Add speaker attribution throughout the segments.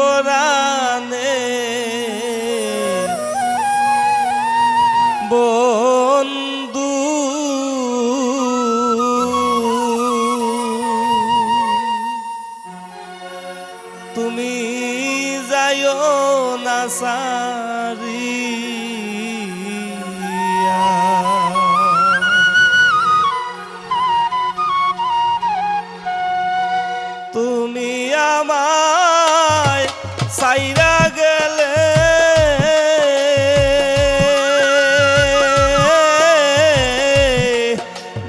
Speaker 1: পরানে বন্ধু। তুমি যায় না সারি তুমি আমার সাইরা গেলে।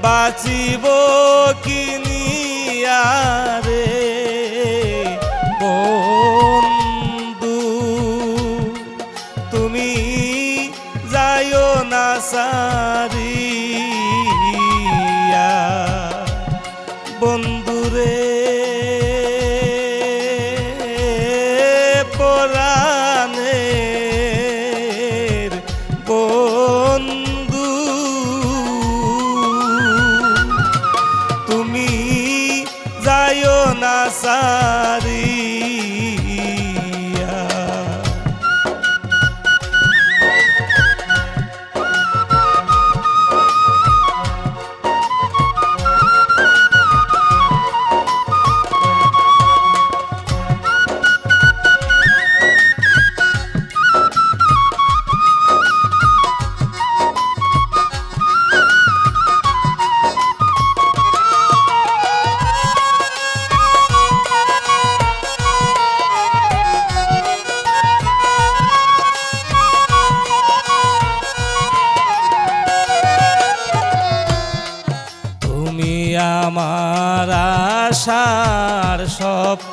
Speaker 1: বাঁচিব কিনিয়া রে বন্ধু তুমি যাইও না সারিয়া আশার সপ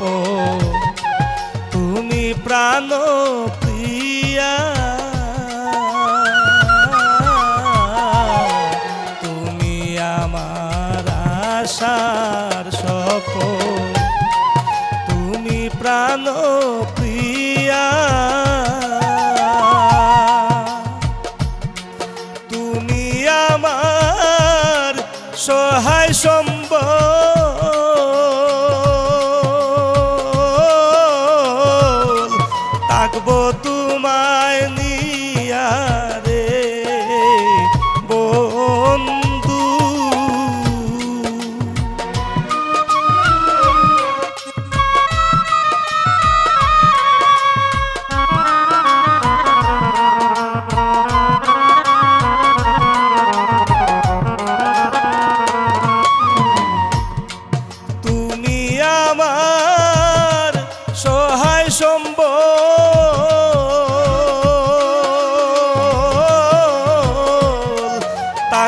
Speaker 1: তুমি প্রাণ প্রিয়া। তুমি আমার আশার সপ তুমি প্রাণ প্রিয়া। থাকব তোমায় নিয়া।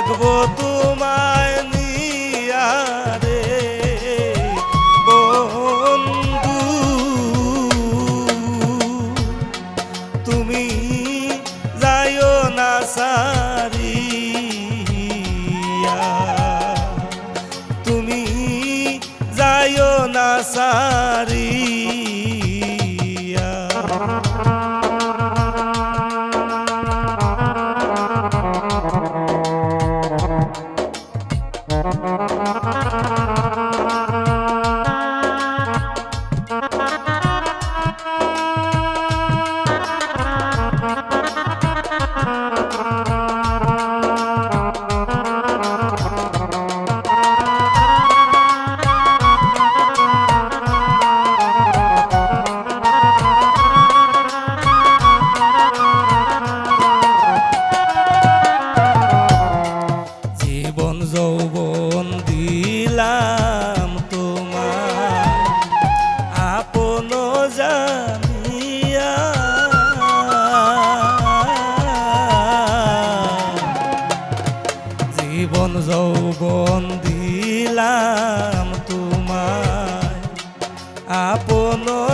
Speaker 1: থাকব তোমায় নিয়া রে। বন্ধু তুমি যাইও না সারিয়া। তুমি যাইও না সারিয়া। Música Apolo.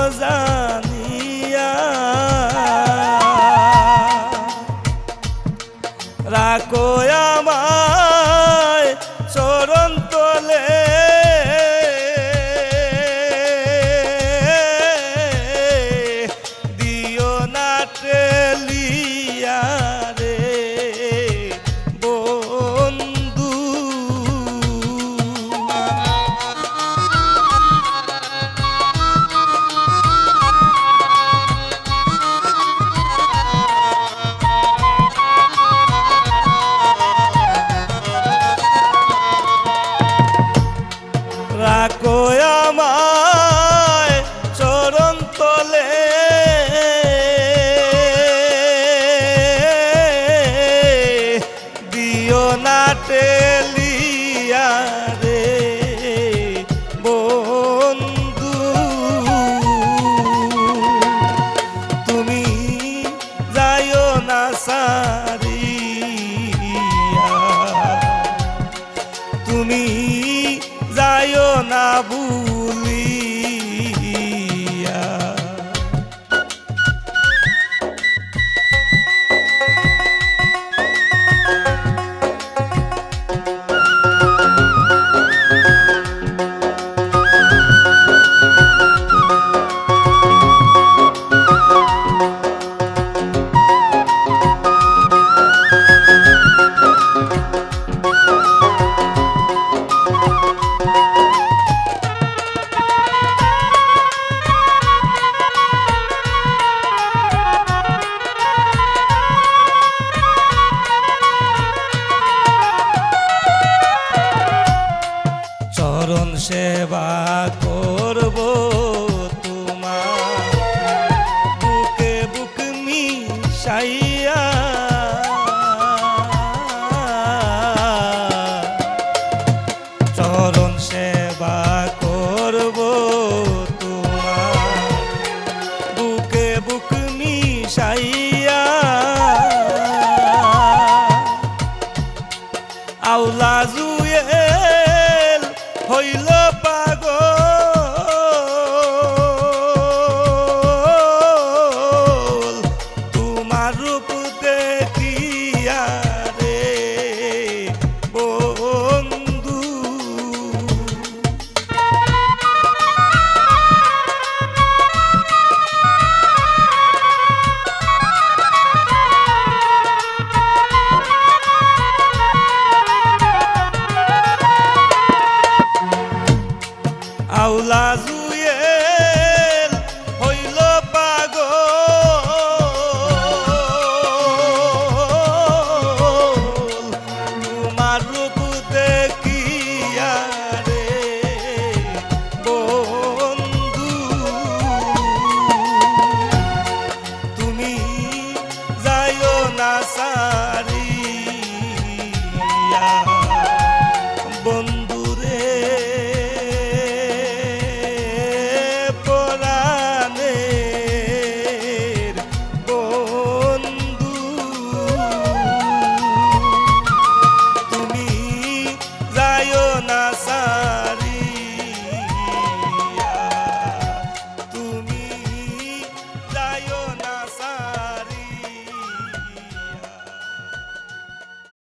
Speaker 1: যাইও চরণ সেবা করব। सा